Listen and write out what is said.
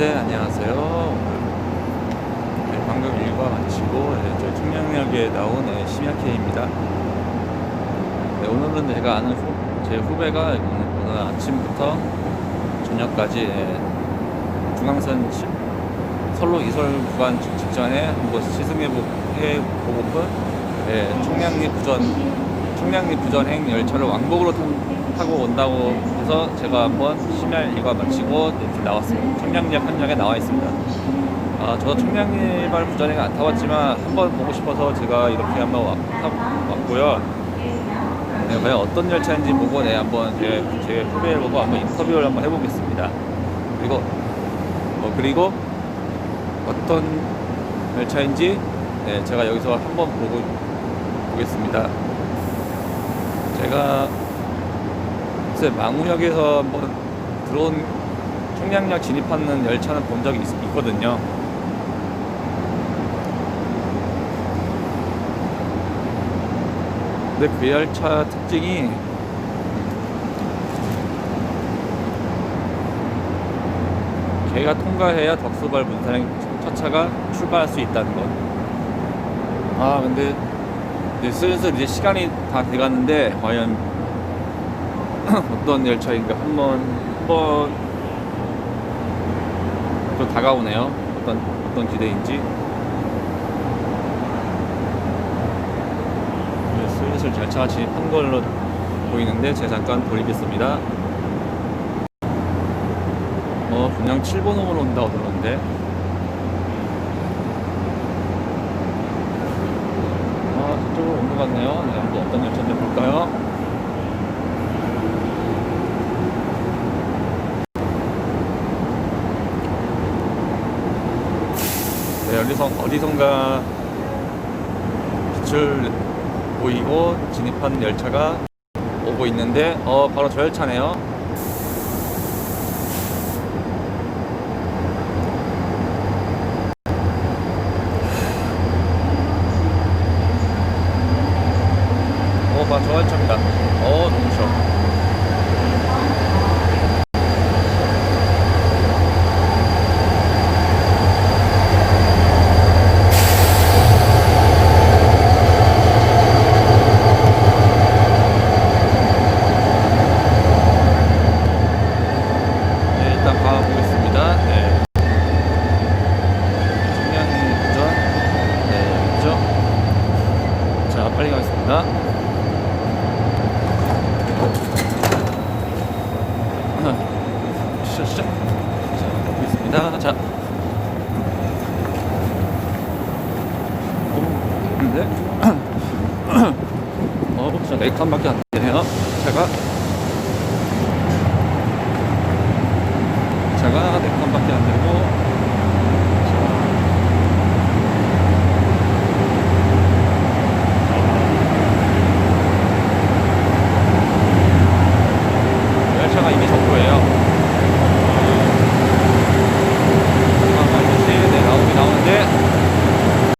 네, 안녕하세요. 네, 방금 일과 마치고 네, 저희 청량역에 나온 네, 심야케이입니다. 네, 오늘은 제가 아는 후, 제 후배가 오늘, 아침부터 저녁까지 네, 중앙선 시- 선로 이설 구간 직- 직전에 한번 시승해 보고픈 네, 청량리 부전 청량리 부전행 열차를 왕복으로 탄- 타고 온다고 해서 제가 한번 심야 일과 마치고 이렇게 나왔습니다. 청량리역 현장에 나와 있습니다. 아, 저도 청량리발 부전행 안 타봤지만 한번 보고 싶어서 제가 이렇게 한번 와- 타- 왔고요. 네, 과연 어떤 열차인지 보고 네, 한번 제, 제 후배를 보고 한번 인터뷰를 한번 해보겠습니다. 그리고 어, 그리고 어떤 열차인지 네, 제가 여기서 한번 보고 보겠습니다. 제가 글쎄 망우역에서 한번 들어온 청량역 진입하는 열차는 본 적이 있, 있거든요. 근데 그 열차 특징이 걔가 통과해야 덕수발 분산행 첫차가 출발할 수 있다는 것. 아 근데 이제 슬슬 이제 시간이 다 돼가는데 과연 어떤 열차인가 한번 한번 또 다가오네요. 어떤 어떤 기대인지. 네, 슬슬 열차가 진입한 걸로 보이는데 제가 잠깐 돌리겠습니다. 어 분명 7번호로 온다고 들었는데 아 저쪽으로 온 것 같네요. 네, 한번 어떤 열차인지 볼까요? 네, 어디선, 어디선가 빛을 보이고 진입한 열차가 오고 있는데, 어, 바로 저 열차네요. 어, 봐, 저 열차입니다. 어, 너무 좋아. 갑니다. 자. 근데 어, 진짜 네 칸밖에 안 되네요. 차가 차가 네 칸밖에 안 되고 열차가 이미 정부예요.